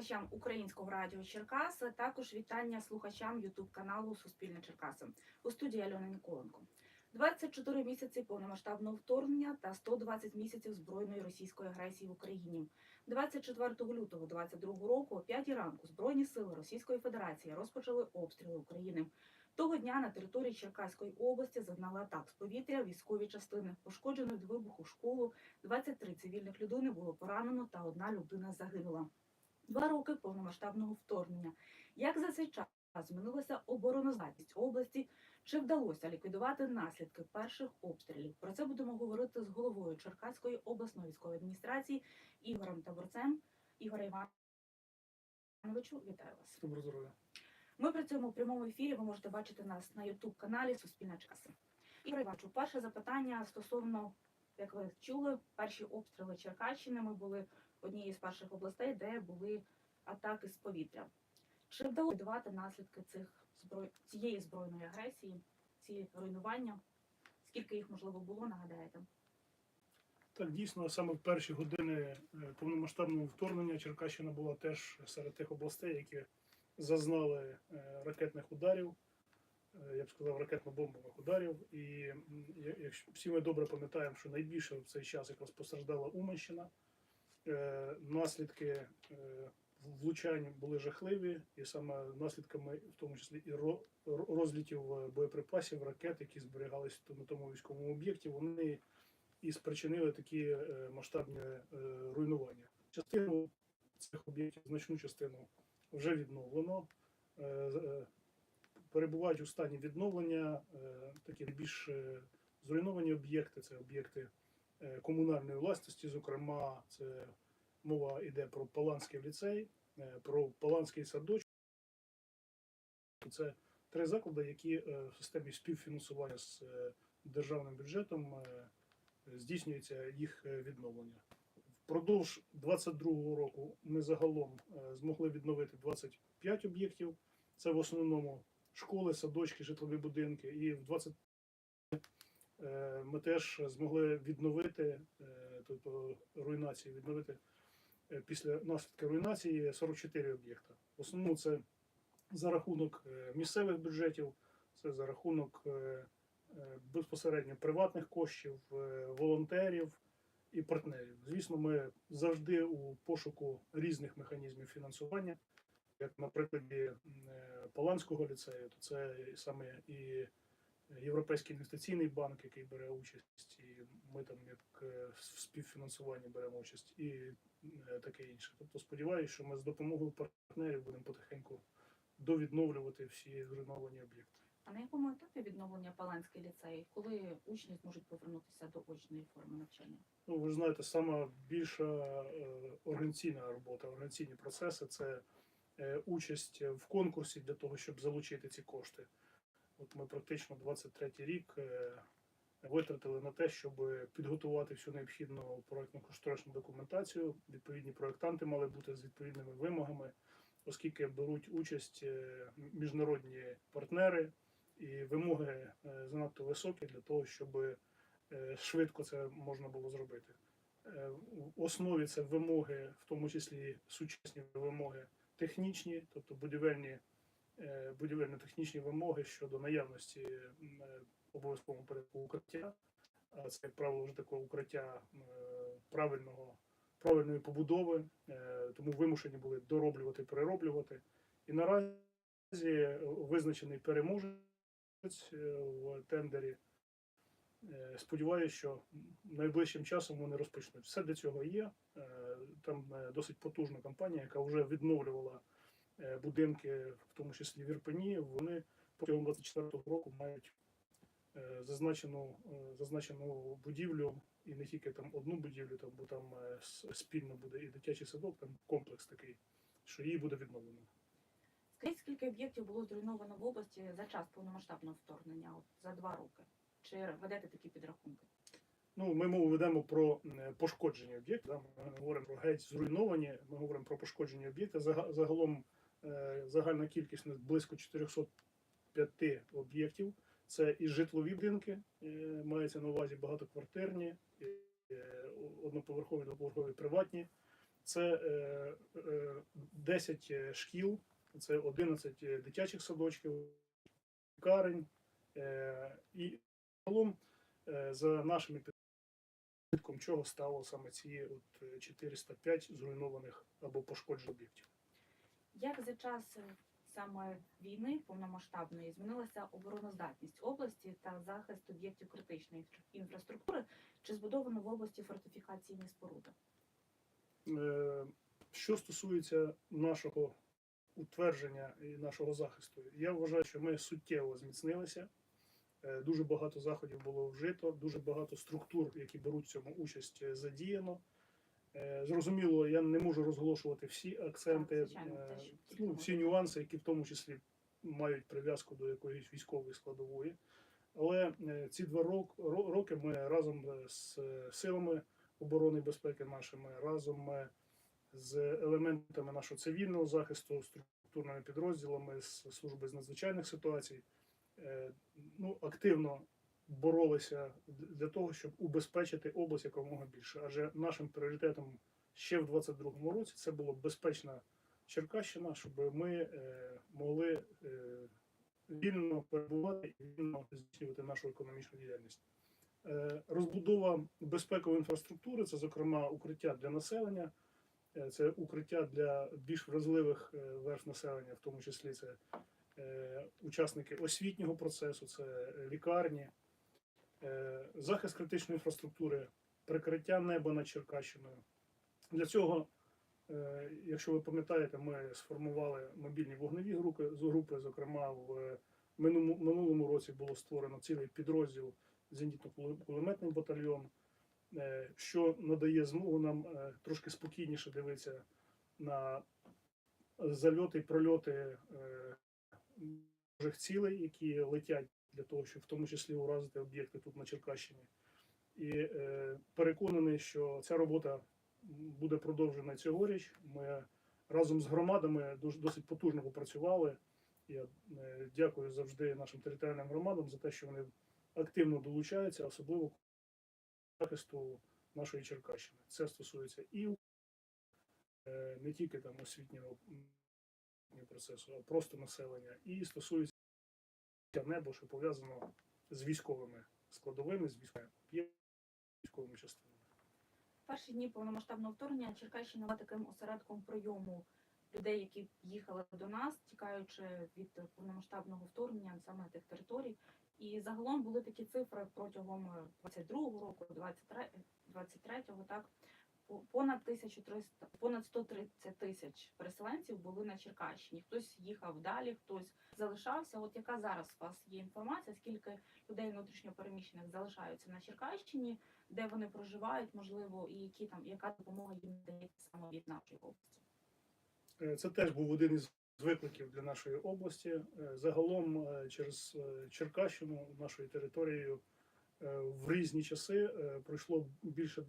слухачам українського радіо Черкас, також вітання слухачам Ютуб каналу Суспільне Черкаси у студії Альона Ніколенко. 24 місяці повномасштабного вторгнення та 120 місяців збройної російської агресії в Україні. 24 лютого 22 року о 5 ранку збройні сили Російської Федерації розпочали обстріли України. Того дня на території Черкаської області зазнали атак з повітря військові частини. Пошкоджено від вибуху школу, 23 цивільних людей було поранено та одна людина загинула. Два роки повномасштабного вторгнення. Як за цей час змінилася обороноздатність області? Чи вдалося ліквідувати наслідки перших обстрілів? Про це будемо говорити з головою Черкаської обласної військової адміністрації Ігорем Таборцем. Ігоре Івановичу, вітаю вас. Доброго здоров'я. Ми працюємо в прямому ефірі. Ви можете бачити нас на Ютуб каналі Суспільна Черкаси. Ігор Івановичу, перше запитання стосовно, як ви чули, перші обстріли Черкащини. Ми були однією з перших областей, де були атаки з повітря. Чи вдалося ліквідувати наслідки цих зброй цієї збройної агресії, ці руйнування? Скільки їх можливо було, нагадаєте? Так, дійсно, саме в перші години е, повномасштабного вторгнення Черкащина була теж серед тих областей, які зазнали е, ракетних ударів, я б сказав, ракетно-бомбових ударів. І якщо всі ми добре пам'ятаємо, що найбільше в цей час якраз постраждала Уманщина. Е, Наслідки е, влучань були жахливі, і саме наслідками, в тому числі і ро- ро- розлітів е, боєприпасів, ракет, які зберігались на тому військовому об'єкті, вони і спричинили такі е, масштабні е, руйнування. Частину цих об'єктів, значну частину вже відновлено. Перебувають у стані відновлення е, такі більш е, зруйновані об'єкти, це об'єкти е, комунальної власності. Зокрема, це мова йде про Паланський ліцей, про Паланський садочок. Це три заклади, які в системі співфінансування з державним бюджетом здійснюється їх відновлення. Впродовж 22-го року ми загалом змогли відновити 25 об'єктів. Це в основному школи, садочки, житлові будинки. І в 20 е, ми теж змогли відновити, е, тобто руйнації, відновити е, після наслідки руйнації 44 об'єкта. В основному це за рахунок місцевих бюджетів, це за рахунок безпосередньо приватних коштів, волонтерів і партнерів. Звісно, ми завжди у пошуку різних механізмів фінансування, як на прикладі е, Паланського ліцею, то це саме і Європейський інвестиційний банк, який бере участь, і ми там як е, в співфінансуванні беремо участь, і е, таке інше. Тобто сподіваюся, що ми з допомогою партнерів будемо потихеньку довідновлювати всі зруйновані об'єкти. А на якому етапі відновлення Паланський ліцей? Коли учні зможуть повернутися до очної форми навчання? Ну, ви ж знаєте, сама більша е, організаційна робота, організаційні процеси це участь в конкурсі для того, щоб залучити ці кошти. От ми практично 23 рік е, витратили на те, щоб підготувати всю необхідну проектну кошторисну документацію. Відповідні проектанти мали бути з відповідними вимогами, оскільки беруть участь е, міжнародні партнери, і вимоги е, занадто високі для того, щоб е, швидко це можна було зробити. Е, В основі це вимоги, в тому числі сучасні вимоги технічні, тобто будівельні, е, будівельно-технічні вимоги щодо наявності е, обов'язкового порядку укриття. Це, як правило, вже таке укриття е, правильного, правильної побудови, тому вимушені були дороблювати, перероблювати. І наразі визначений переможець в тендері. Е, Сподіваюся, що найближчим часом вони розпочнуть. Все для цього є. Е, Там е, досить потужна компанія, яка вже відновлювала будинки, в тому числі в Ірпені. Вони протягом 24-го року мають зазначену, зазначену будівлю, і не тільки там одну будівлю, там, бо там спільно буде і дитячий садок, там комплекс такий, що її буде відновлено. Скільки об'єктів було зруйновано в області за час повномасштабного вторгнення, от за два роки? Чи ведете такі підрахунки? Ну, ми мову ведемо про пошкоджені об'єкти. да, Ми говоримо про геть зруйновані, ми говоримо про пошкоджені об'єкти. Зага- Загалом е, загальна кількість близько 405 об'єктів. Це і житлові будинки, е, мається на увазі багатоквартирні, е, одноповерхові, двоповерхові приватні. Це е, е, 10 шкіл, це 11 дитячих садочків, лікарень і загалом е, за нашими підрахунком, чого стало саме ці от е, 405 зруйнованих або пошкоджених об'єктів. Як за час е, саме війни повномасштабної змінилася обороноздатність області та захист об'єктів критичної інфраструктури? Чи збудовано в області фортифікаційні споруди? Е, Що стосується нашого утвердження і нашого захисту, я вважаю, що ми суттєво зміцнилися. Е, Дуже багато заходів було вжито, дуже багато структур, які беруть в цьому участь, е, задіяно. Е, Зрозуміло, я не можу розголошувати всі акценти, ну, всі нюанси, які в тому числі мають прив'язку до якоїсь військової складової. Але ці два роки ми разом з силами оборони і безпеки нашими, разом з елементами нашого цивільного захисту, структурними підрозділами з служби з надзвичайних ситуацій, ну, активно боролися для того, щоб убезпечити область якомога більше. Адже нашим пріоритетом ще в 22-му році це було безпечна Черкащина, щоб ми е, могли е, вільно перебувати і вільно здійснювати нашу економічну діяльність. Е, Розбудова безпекової інфраструктури це, зокрема, укриття для населення, е, це укриття для більш вразливих е, верств населення, в тому числі це е, учасники освітнього процесу, це е, лікарні, е, захист критичної інфраструктури, прикриття неба над Черкащиною. Для цього, е, якщо ви пам'ятаєте, ми сформували мобільні вогневі групи, зокрема, в минулому, році було створено цілий підрозділ зенітно-кулеметний батальйон, е, що надає змогу нам е, трошки спокійніше дивитися на зальоти і прольоти е, ворожих цілей, які летять для того, щоб в тому числі уразити об'єкти тут на Черкащині. І е, переконаний, що ця робота буде продовжена цьогоріч. Ми разом з громадами дуже досить потужно попрацювали. Я е, дякую завжди нашим територіальним громадам за те, що вони активно долучаються, особливо захисту нашої Черкащини. Це стосується і е, не тільки там освітнього процесу, а просто населення, і стосується небо, що пов'язано з військовими складовими, з військовими військовими частинами. Перші дні повномасштабного вторгнення Черкащина була таким осередком прийому людей, які їхали до нас, тікаючи від повномасштабного вторгнення саме тих територій. І загалом були такі цифри протягом 22-го року, 23 23-го, так понад 1300, понад 130 тисяч переселенців були на Черкащині. Хтось їхав далі, хтось залишався. От яка зараз у вас є інформація? Скільки людей внутрішньопереміщених залишаються на Черкащині? де вони проживають, можливо, і які там яка допомога їм дається саме від нашої області. Е, Це теж був один із викликів для нашої області. Е, Загалом е, через Черкащину нашою територією в різні часи пройшло більше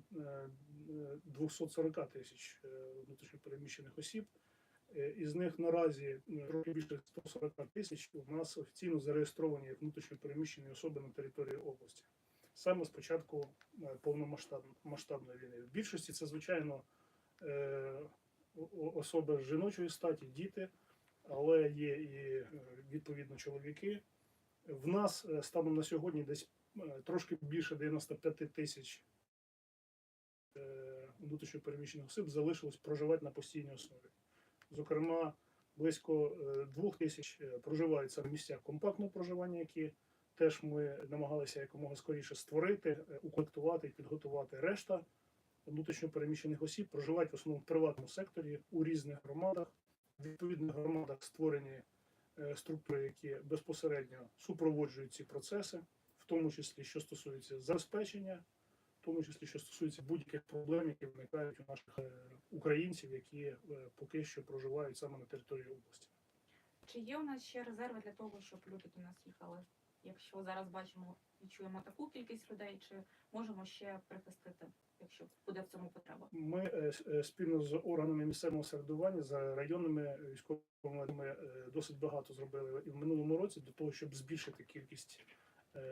240 тисяч е, внутрішньопереміщених осіб. Е, Із них наразі е, трохи більше 140 тисяч у нас офіційно зареєстровані як внутрішньопереміщені особи на території області. Саме з початку е, повномасштабної війни. В більшості це, звичайно, особи жіночої статі, діти, але є і відповідно чоловіки. В нас станом на сьогодні десь трошки більше 95 тисяч внутрішньопереміщених осіб залишилось проживати на постійній основі. Зокрема, близько е, двох тисяч е, проживають в місцях компактного проживання, які теж ми намагалися якомога скоріше створити, е, укомплектувати і підготувати решта внутрішньопереміщених осіб проживають в основному в приватному секторі у різних громадах. В відповідних громадах створені е, структури, які безпосередньо супроводжують ці процеси, в тому числі що стосується забезпечення, в тому числі що стосується будь-яких проблем, які виникають у наших е, українців, які е, поки що проживають саме на території області. Чи є у нас ще резерви для того, щоб люди до нас їхали? Якщо зараз бачимо і чуємо таку кількість людей, чи можемо ще прихистити, якщо буде в цьому потреба? Ми е, спільно з органами місцевого самоврядування, за районними військовими досить багато зробили і в минулому році для того, щоб збільшити кількість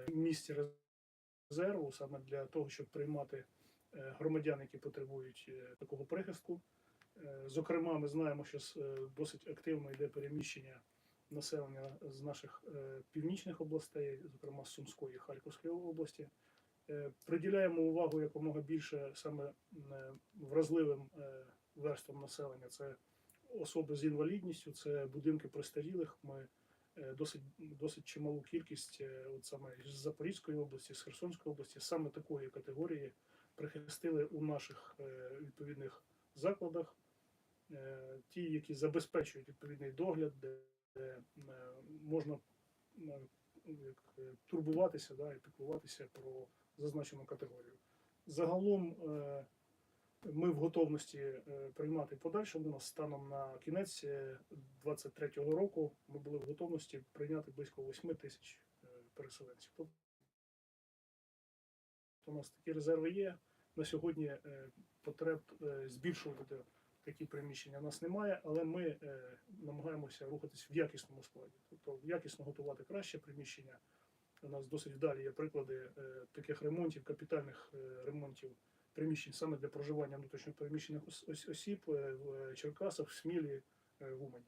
місць резерву, саме для того, щоб приймати е, громадян, які потребують е, такого прихистку. Е, Зокрема, ми знаємо, що досить активно йде переміщення населення з наших північних областей, зокрема з Сумської і Харківської області. Приділяємо увагу якомога більше саме вразливим верствам населення. Це особи з інвалідністю, це будинки престарілих. Ми досить, досить чималу кількість е, от саме з Запорізької області, з Херсонської області, саме такої категорії прихистили у наших е, відповідних закладах. Е, Ті, які забезпечують відповідний догляд, де, е, можна е, е, турбуватися да, і піклуватися про зазначену категорію. Загалом е, ми в готовності е, приймати подальшому. У нас станом на кінець 2023 року ми були в готовності прийняти близько 8 тисяч е, переселенців. Тобто у нас такі резерви є. На сьогодні е, потреб е, збільшувати такі приміщення у нас немає, але ми е, намагаємося рухатись в якісному складі, тобто якісно готувати краще приміщення. У нас досить вдалі є приклади е, таких ремонтів, капітальних е, ремонтів приміщень саме для проживання внутрішньо переміщених ос- ос- осіб е, в Черкасах, в Смілі, е, в Умані.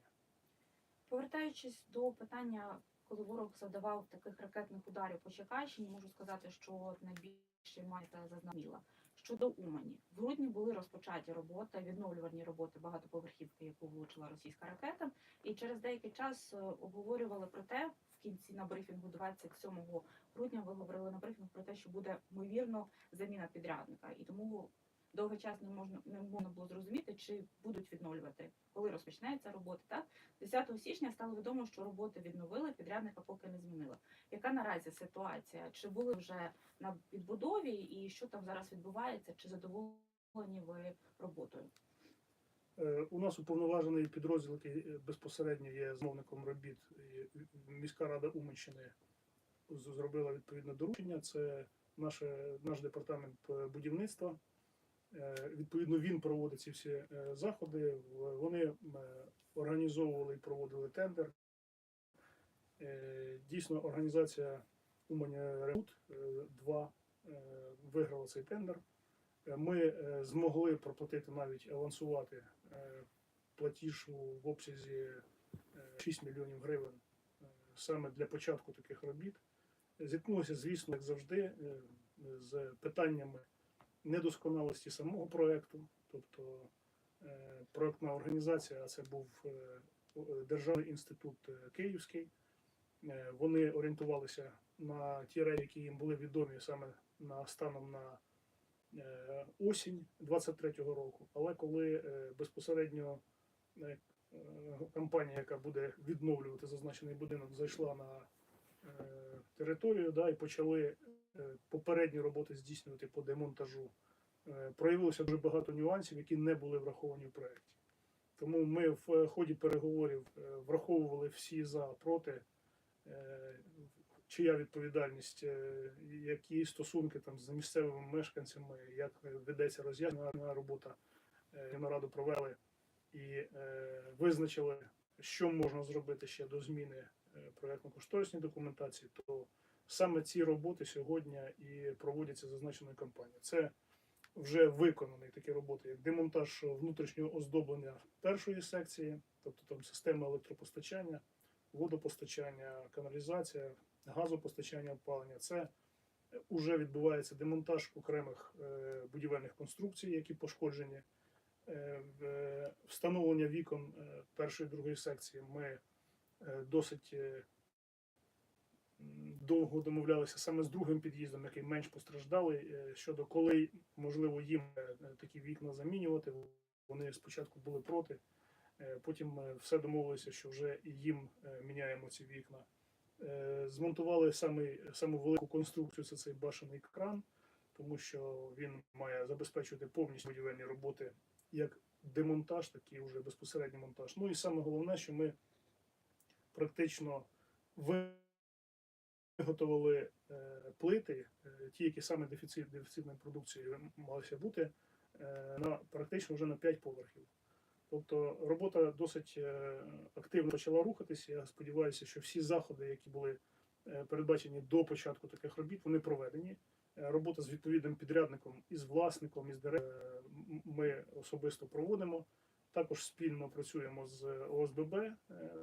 Повертаючись до питання, коли ворог завдавав таких ракетних ударів по Черкащині, можу сказати, що найбільше маєте зазнаміла. Щодо Умані, в грудні були розпочаті роботи, відновлювальні роботи багатоповерхівки, яку влучила російська ракета. І через деякий час е, обговорювали про те, кінці на брифінгу 27 грудня ви говорили на брифінгу про те, що буде ймовірно заміна підрядника, і тому довгий час не можна не можна було зрозуміти, чи будуть відновлювати, коли розпочнеться робота. Так 10 січня стало відомо, що роботи відновили, підрядника поки не змінила. Яка наразі ситуація? Чи були вже на відбудові, і що там зараз відбувається? Чи задоволені ви роботою? Е, У нас уповноважений підрозділ, який е, безпосередньо є замовником робіт. Міська рада Уманщини зробила відповідне доручення. Це наше, наш департамент е, будівництва. Відповідно, він проводить ці всі заходи. Вони організовували і проводили тендер. Дійсно, організація Умані Ремут 2 виграла цей тендер. Ми змогли проплатити навіть авансувати платіж в обсязі е, 6 мільйонів гривень е, саме для початку таких робіт. Зіткнулося, звісно, як завжди, е, з питаннями недосконалості самого проекту, тобто е, проектна організація, а це був е, Державний інститут е, Київський. Е, Вони орієнтувалися на ті речі, які їм були відомі саме на станом на е, осінь 23-го року. Але коли е, безпосередньо е, е, компанія, яка буде відновлювати зазначений будинок, зайшла на е, територію да, і почали е, попередні роботи здійснювати по демонтажу, е, проявилося дуже багато нюансів, які не були враховані в проєкті. Тому ми в ході переговорів е, враховували всі за проти, е, чия відповідальність, е, які стосунки там з місцевими мешканцями, як ведеться роз'яснена робота. Е, Нараду провели і е, визначили, що можна зробити ще до зміни проєктно-кошторисної документації, то саме ці роботи сьогодні і проводяться зазначеною компанією. Це вже виконані такі роботи, як демонтаж внутрішнього оздоблення першої секції, тобто там система електропостачання, водопостачання, каналізація, газопостачання, опалення. Це вже відбувається демонтаж окремих е, будівельних конструкцій, які пошкоджені. Е, Встановлення вікон е, першої і другої секції ми е, досить е, довго домовлялися саме з другим під'їздом, який менш постраждалий, е, щодо коли можливо їм е, такі вікна замінювати. Вони спочатку були проти, е, потім е, все домовилися, що вже їм е, міняємо ці вікна. Е, Змонтували самий, саму велику конструкцію, це цей башений кран, тому що він має забезпечувати повністю будівельні роботи як демонтаж, так і вже безпосередній монтаж. Ну і саме головне, що ми практично виготовили е, плити, е, ті, які саме дефіцит, дефіцитної продукції малися бути, на практично вже на 5 поверхів. Тобто робота досить е, активно почала рухатися. Я сподіваюся, що всі заходи, які були е, передбачені до початку таких робіт, вони проведені. Е, Робота з відповідним підрядником і з власником, і з директором ми особисто проводимо. Також спільно працюємо з ОСББ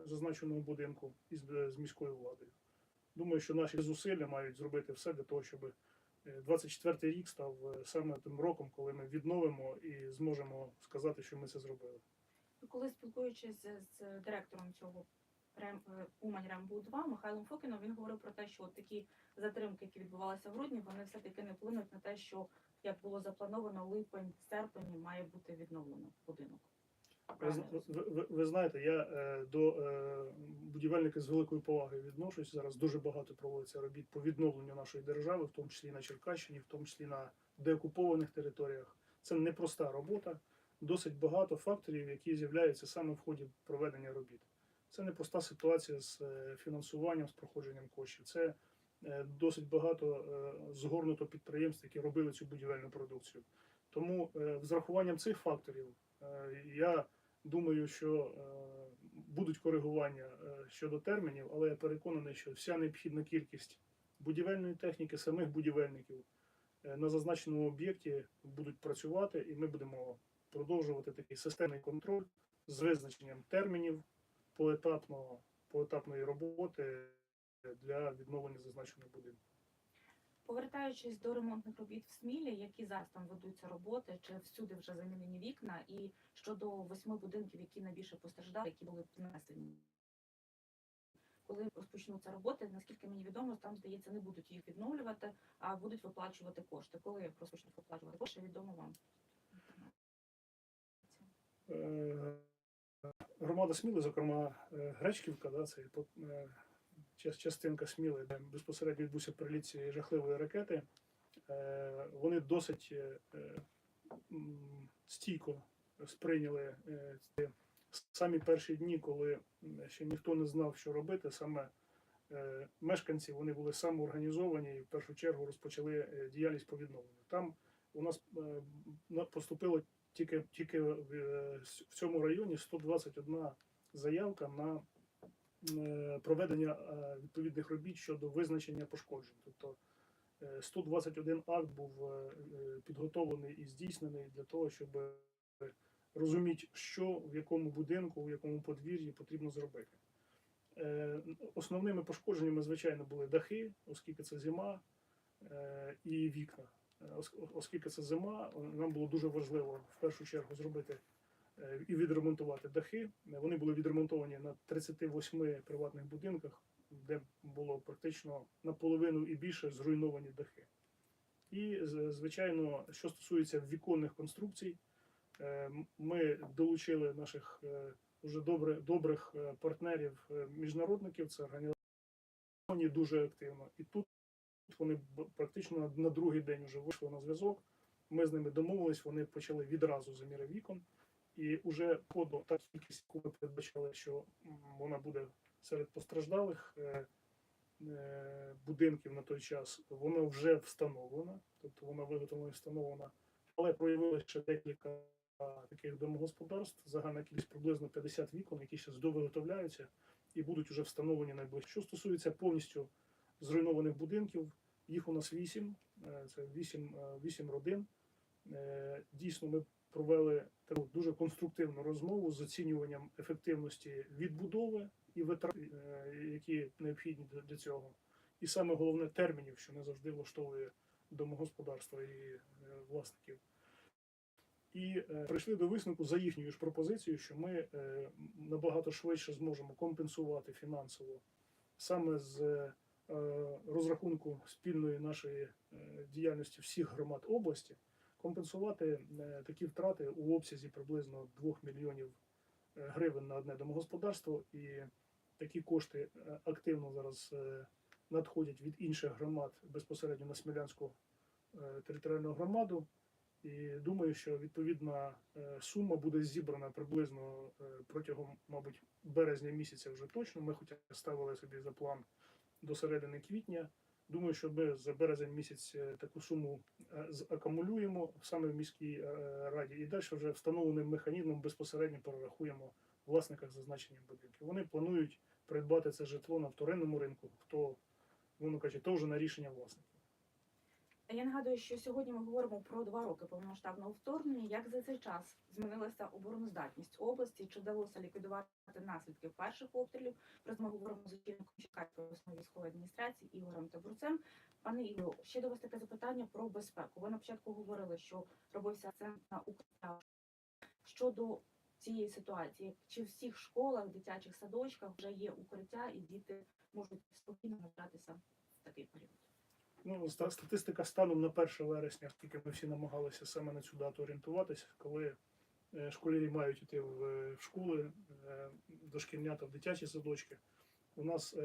зазначеного будинку і з, міською владою. Думаю, що наші зусилля мають зробити все для того, щоб 24 рік став саме тим роком, коли ми відновимо і зможемо сказати, що ми це зробили. Коли спілкуючись з, директором цього е, Умань Рембу 2 Михайлом Фокіном, він говорив про те, що от такі затримки, які відбувалися в грудні, вони все-таки не вплинуть на те, що як було заплановано, липень, серпень має бути відновлено будинок. Ви, ви, ви, знаєте, я е, до е, будівельника з великою повагою відношусь. Зараз дуже багато проводиться робіт по відновленню нашої держави, в тому числі на Черкащині, в тому числі на деокупованих територіях. Це непроста робота, досить багато факторів, які з'являються саме в ході проведення робіт. Це непроста ситуація з е, фінансуванням, з проходженням коштів. Це е, досить багато е, згорнуто підприємств, які робили цю будівельну продукцію. Тому з рахуванням цих факторів я думаю, що будуть коригування щодо термінів, але я переконаний, що вся необхідна кількість будівельної техніки, самих будівельників на зазначеному об'єкті будуть працювати, і ми будемо продовжувати такий системний контроль з визначенням термінів поетапного, поетапної роботи для відновлення зазначеного будинку. Повертаючись до ремонтних робіт в Смілі, які зараз там ведуться роботи, чи всюди вже замінені вікна, і щодо восьми будинків, які найбільше постраждали, які були принесені. Коли розпочнуться роботи, наскільки мені відомо, там здається, не будуть їх відновлювати, а будуть виплачувати кошти. Коли розпочнуть виплачувати кошти, відомо вам. Е, Громада Сміли, зокрема е, Гречківка, да, це е, частинка Сміли, де безпосередньо відбувся приліт цієї жахливої ракети. Вони досить стійко сприйняли самі перші дні, коли ще ніхто не знав, що робити. Саме мешканці вони були самоорганізовані і в першу чергу розпочали діяльність по відновленню. Там у нас на- поступило тільки, тільки в, е, цьому районі 121 заявка на е, проведення е, відповідних робіт щодо визначення пошкоджень. Тобто е, 121 акт був підготовлений і здійснений для того, щоб розуміти, що в якому будинку, в якому подвір'ї потрібно зробити. Основними пошкодженнями, звичайно, були дахи, оскільки це зима, і вікна. Е, ос- Оскільки це зима, е, нам було дуже важливо в першу чергу зробити е, і відремонтувати дахи. Е, Вони були відремонтовані на 38 приватних будинках, де було практично наполовину і більше зруйновані дахи. І, звичайно, що стосується віконних конструкцій, е, ми долучили наших е, добре, добрих е, партнерів, е, міжнародників, це організовані дуже активно. І тут вони практично на, другий день вже вийшли на зв'язок. Ми з ними домовились, вони почали відразу заміри вікон. І вже ходу та кількість, яку ми передбачали, що вона буде серед постраждалих е, е, будинків на той час, вона вже встановлена, тобто вона виготовлена і встановлена, але проявилося ще декілька таких домогосподарств, загальна кількість приблизно 50 вікон, які ще довиготовляються і будуть вже встановлені найближче. Що стосується повністю зруйнованих будинків, їх у нас вісім, е, це вісім, е, вісім родин. Е, Дійсно, ми провели таку дуже конструктивну розмову з оцінюванням ефективності відбудови і витрат, які необхідні для- цього. І саме головне термінів, що не завжди влаштовує домогосподарства і власників. І прийшли до висновку за їхньою ж пропозицією, що ми набагато швидше зможемо компенсувати фінансово саме з розрахунку спільної нашої е, діяльності всіх громад області, компенсувати е, такі втрати у обсязі приблизно 2 мільйонів е, гривень на одне домогосподарство. І такі кошти е, активно зараз е, надходять від інших громад безпосередньо на Смілянську е, територіальну громаду. І думаю, що відповідна е, сума буде зібрана приблизно е, протягом, мабуть, березня місяця вже точно. Ми хоча ставили собі за план до середини квітня. Думаю, що ми за березень місяць е, таку суму акумулюємо закумулюємо саме в міській е, раді, і далі вже встановленим механізмом безпосередньо перерахуємо власниках зазначення будинків. Вони планують придбати це житло на вторинному ринку, хто, воно каже, то вже на рішення власників. Я нагадую, що сьогодні ми говоримо про два роки повномасштабного вторгнення. Як за цей час змінилася обороноздатність області? Чи вдалося ліквідувати наслідки перших обстрілів? Про це ми говоримо з очільником Черкаської обласної військової адміністрації Ігорем Табурцем. Пане Ігорю, ще до вас таке запитання про безпеку. Ви на початку говорили, що робився акцент на укриття. Щодо цієї ситуації, чи в всіх школах, дитячих садочках вже є укриття, і діти можуть спокійно навчатися в такий період? Ну, статистика станом на 1 вересня, оскільки ми всі намагалися саме на цю дату орієнтуватися, коли е, школярі мають йти в, е, школи, е, дошкільнята в дитячі садочки. У нас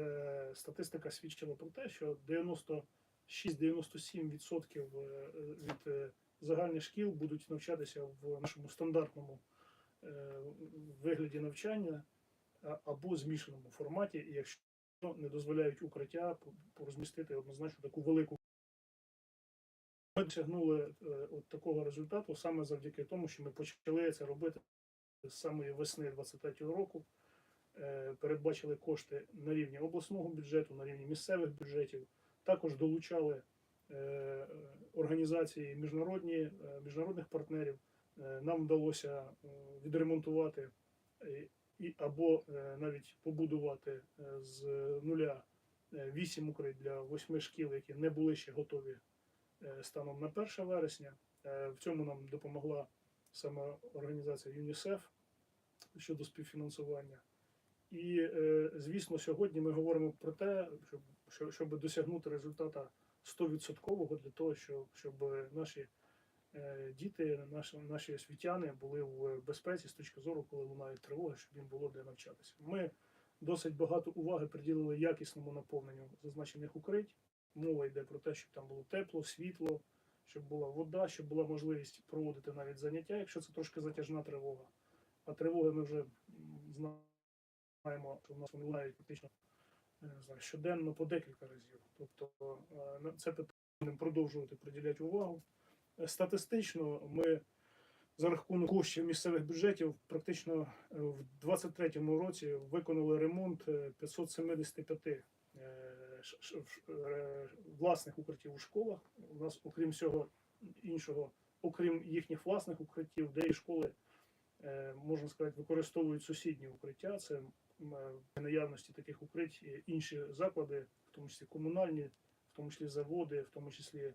статистика свідчила про те, що 96-97% е, від загальних шкіл будуть навчатися в нашому стандартному вигляді навчання або змішаному форматі, якщо не дозволяють укриття по- порозмістити однозначно таку велику. Ми досягнули е, от такого результату саме завдяки тому, що ми почали це робити з самої весни 23-го року. Е, Передбачили кошти на рівні обласного бюджету, на рівні місцевих бюджетів. Також долучали е, організації міжнародні, міжнародних партнерів. Нам вдалося відремонтувати і або е, навіть побудувати е, з нуля е, вісім укрить для восьми шкіл, які не були ще готові станом на 1 вересня. В цьому нам допомогла саме організація ЮНІСЕФ щодо співфінансування. І, звісно, сьогодні ми говоримо про те, щоб, щоб досягнути результата 100% для того, щоб, щоб наші діти, наші, наші освітяни були в безпеці з точки зору, коли лунають тривоги, щоб їм було де навчатися. Ми досить багато уваги приділили якісному наповненню зазначених укрить. Мова йде про те, щоб там було тепло, світло, щоб була вода, щоб була можливість проводити навіть заняття, якщо це трошки затяжна тривога. А тривоги ми вже знаємо, що в нас вони лунають практично не знаю, щоденно по декілька разів. Тобто е, це питання продовжувати приділяти увагу. Статистично ми за рахунок коштів місцевих бюджетів практично е, в 2023 році виконали ремонт е, 575 е, е, власних укриттів у школах. У нас, окрім всього іншого, окрім їхніх власних укриттів, де і школи, можна сказати, використовують сусідні укриття. Це наявності таких укрить є інші заклади, в тому числі комунальні, в тому числі заводи, в тому числі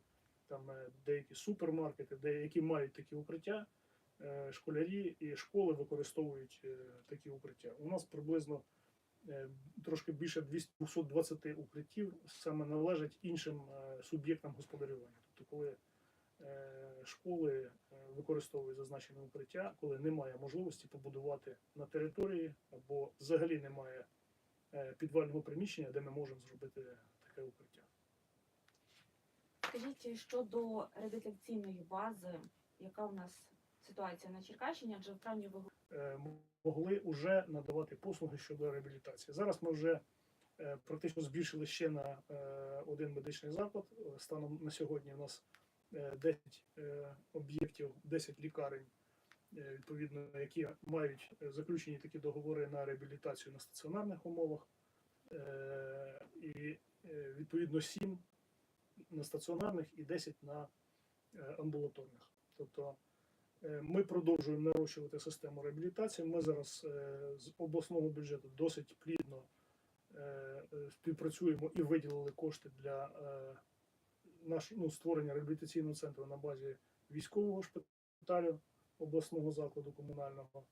там е, деякі супермаркети, де які мають такі укриття. е, Школярі і школи використовують е, такі укриття. У нас приблизно трошки більше 220 укриттів саме належать іншим суб'єктам господарювання. Тобто, коли школи використовують зазначене укриття, коли немає можливості побудувати на території або взагалі немає підвального приміщення, де ми можемо зробити таке укриття. Скажіть щодо реабілітаційної бази, яка у нас ситуація на Черкащині, адже в травні ви е, могли вже надавати послуги щодо реабілітації. Зараз ми вже е, практично збільшили ще на е, один медичний заклад. Станом на сьогодні у нас е, 10 е, об'єктів, 10 лікарень, відповідно, які мають заключені такі договори на реабілітацію на стаціонарних умовах. І відповідно 7 на стаціонарних і 10 на е, амбулаторних. Тобто Е, Ми продовжуємо нарощувати систему реабілітації. Ми зараз е, з обласного бюджету досить плідно співпрацюємо і виділили кошти для е, наш, ну, створення реабілітаційного центру на базі військового шпиталю обласного закладу комунального.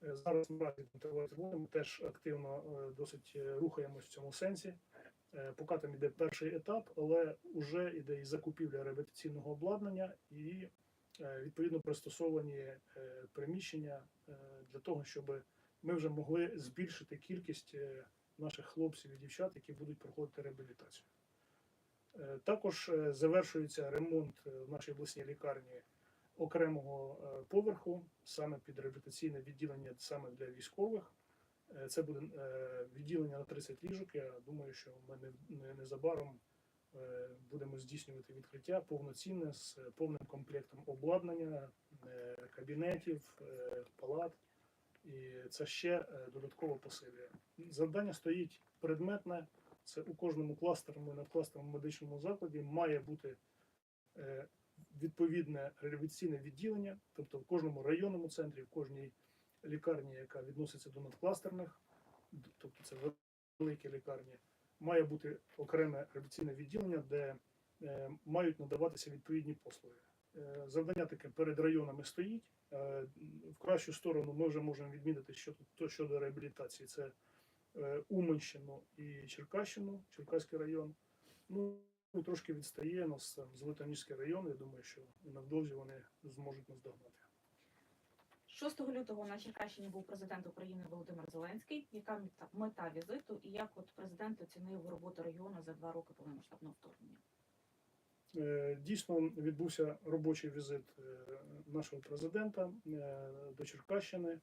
Зараз наразі тривають ми теж активно досить рухаємось в цьому сенсі. Е, Поки там іде перший етап, але вже іде і закупівля реабілітаційного обладнання і е, відповідно пристосовані е, приміщення для того, щоб ми вже могли збільшити кількість наших хлопців і дівчат, які будуть проходити реабілітацію. Також завершується ремонт в нашій обласній лікарні окремого поверху, саме під реабілітаційне відділення саме для військових. Е, Це буде е, відділення на 30 ліжок. Я думаю, що ми не- не- незабаром е, будемо здійснювати відкриття повноцінне з повним комплектом обладнання, кабінетів, палат. І це ще додатково посилює. Завдання стоїть предметне. Це у кожному кластерному і надкластерному медичному закладі має бути відповідне реабілітаційне відділення, тобто в кожному районному центрі, в кожній лікарні, яка відноситься до надкластерних, тобто це великі лікарні, має бути окреме реабілітаційне відділення, де е, мають надаватися відповідні послуги. Е, Завдання таке перед районами стоїть. Е, В кращу сторону ми вже можемо відмітити, що то щодо реабілітації. Це е, Уманщину і Черкащину, Черкаський район. Ну, трошки відстає нас там Золотоніжський район. Я думаю, що невдовзі вони зможуть нас догнати. 6 лютого на Черкащині був президент України Володимир Зеленський. Яка мета, візиту і як от президент оцінив роботу регіону за два роки повномасштабного вторгнення? Е, Дійсно відбувся робочий візит е, нашого президента е, до Черкащини.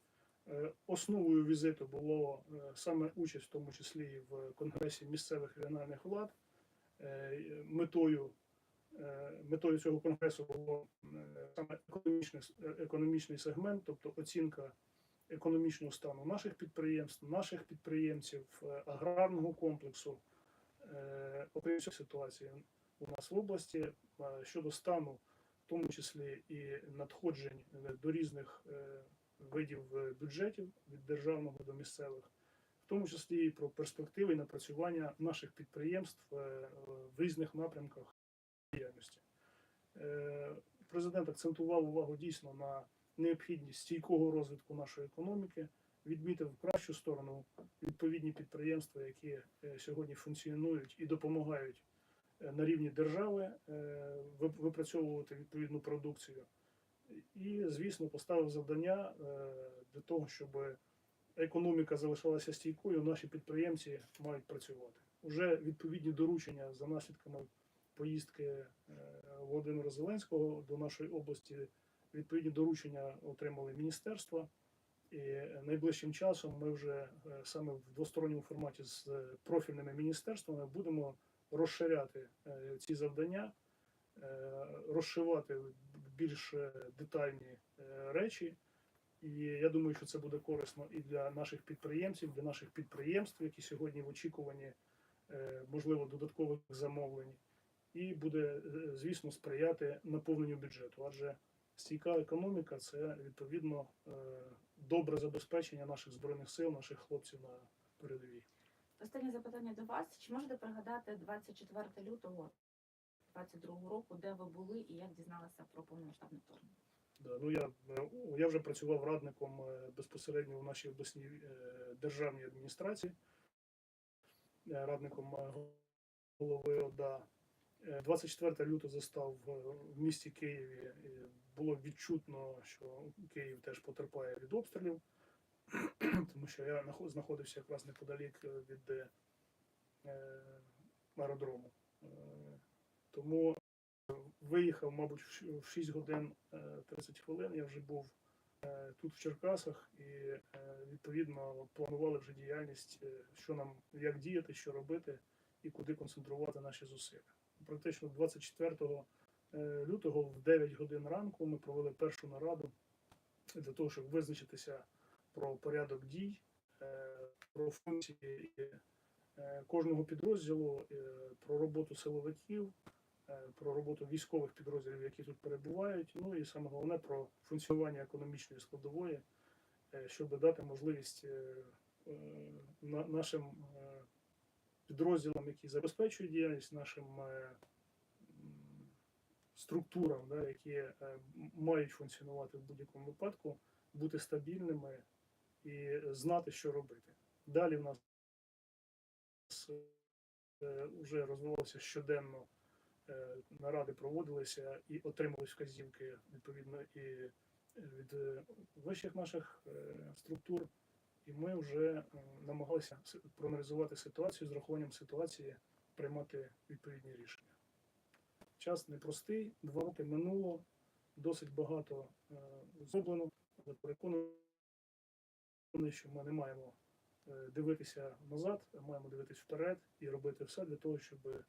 Основою візиту було саме участь, в тому числі в конгресі місцевих регіональних влад. Метою, метою цього конгресу було е, саме економічний, е, економічний сегмент, тобто оцінка економічного стану наших підприємств, наших підприємців, е, аграрного комплексу, е, окрім ситуації у нас в області е, щодо стану, в тому числі і надходжень е, до різних е, видів е, бюджетів від державного до місцевих, в тому числі і про перспективи і напрацювання наших підприємств е, в різних напрямках діяльності. Е, Президент акцентував увагу дійсно на необхідність стійкого розвитку нашої економіки, відмітив в кращу сторону відповідні підприємства, які е, сьогодні функціонують і допомагають е, на рівні держави випрацьовувати відповідну продукцію. І, звісно, поставив завдання для того, щоб економіка залишалася стійкою, наші підприємці мають працювати. Уже відповідні доручення за наслідками поїздки е, Володимира Зеленського до нашої області. Відповідні доручення отримали міністерства, і найближчим часом ми вже е, саме в двосторонньому форматі з е, профільними міністерствами будемо розширяти ці завдання, розшивати більш детальні речі. І я думаю, що це буде корисно і для наших підприємців, для наших підприємств, які сьогодні в очікуванні можливо додаткових замовлень, і буде, е, звісно, сприяти наповненню бюджету. Адже стійка економіка це відповідно е, добре забезпечення наших збройних сил, наших хлопців на передовій. Останнє запитання до вас. Чи можете пригадати 24 лютого 22 року, де ви були і як дізналися про повномасштабне вторгнення? Да, ну я, е, я вже працював радником безпосередньо в нашій обласній державній адміністрації, радником голови ОДА. Е, 24 лютого застав е, в місті Києві. Було відчутно, що Київ теж потерпає від обстрілів, тому що я знаходився якраз неподалік е, від е, е, аеродрому. Е, Тому виїхав, мабуть, в щ- 6 годин е, 30 хвилин. Я вже був е, тут в Черкасах і е, відповідно планували вже діяльність, е, що нам як діяти, що робити і куди концентрувати наші зусилля. Практично 24 е, лютого в 9 годин ранку ми провели першу нараду для того, щоб визначитися про порядок дій, е, про функції е, кожного підрозділу, про роботу силовиків, про роботу військових підрозділів, які тут перебувають. Ну і саме головне про функціонування економічної складової, щоб дати можливість на- нашим підрозділам, які забезпечують діяльність, нашим е, структурам, да, які е, мають функціонувати в будь-якому випадку, бути стабільними і знати, що робити. Далі в нас е, вже розвивалося щоденно е, наради проводилися і отримали вказівки відповідно і е, від е, вищих наших е, структур. І ми вже намагалися проаналізувати ситуацію з рахуванням ситуації, приймати відповідні рішення. Час непростий, два роки минуло, досить багато е, зроблено, але переконаний, що ми не маємо е, дивитися назад, а маємо дивитися вперед і робити все для того, щоб е,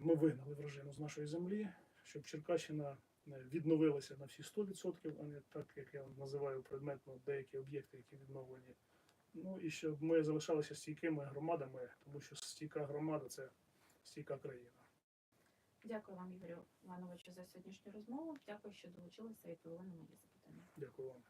ми вигнали вражину з нашої землі, щоб Черкащина відновилася на всі 100%, а не так, як я називаю предметно деякі об'єкти, які відновлені. Ну і щоб ми залишалися стійкими громадами, тому що стійка громада це стійка країна. Дякую вам, Ігорю Івановичу, за сьогоднішню розмову. Дякую, що долучилися і відповіли на мої запитання. Дякую вам.